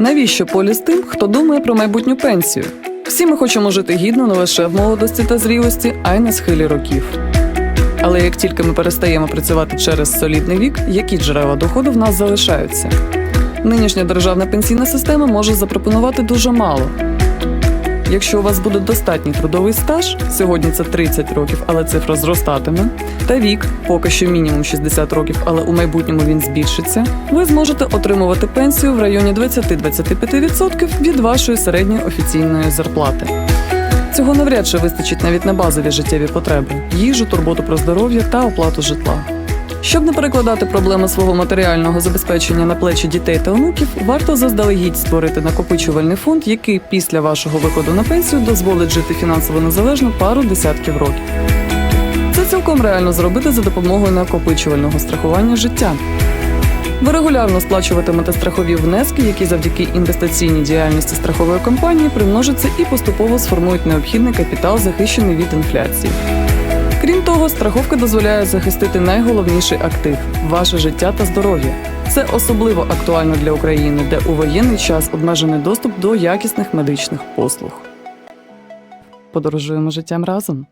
Навіщо полі з тим, хто думає про майбутню пенсію? Всі ми хочемо жити гідно не лише в молодості та зрілості, а й на схилі років. Але як тільки ми перестаємо працювати через солідний вік, які джерела доходу в нас залишаються? Нинішня державна пенсійна система може запропонувати дуже мало. Якщо у вас буде достатній трудовий стаж, сьогодні це 30 років, але цифра зростатиме, та вік, поки що мінімум 60 років, але у майбутньому він збільшиться, ви зможете отримувати пенсію в районі 20-25% від вашої середньої офіційної зарплати. Цього навряд чи вистачить навіть на базові життєві потреби їжу, турботу про здоров'я та оплату житла. Щоб не перекладати проблеми свого матеріального забезпечення на плечі дітей та онуків, варто заздалегідь створити накопичувальний фонд, який після вашого виходу на пенсію дозволить жити фінансово незалежно пару десятків років. Це цілком реально зробити за допомогою накопичувального страхування життя. Ви регулярно сплачуватимете страхові внески, які завдяки інвестиційній діяльності страхової компанії примножаться і поступово сформують необхідний капітал, захищений від інфляції. Крім того, страховка дозволяє захистити найголовніший актив ваше життя та здоров'я. Це особливо актуально для України, де у воєнний час обмежений доступ до якісних медичних послуг. Подорожуємо життям разом.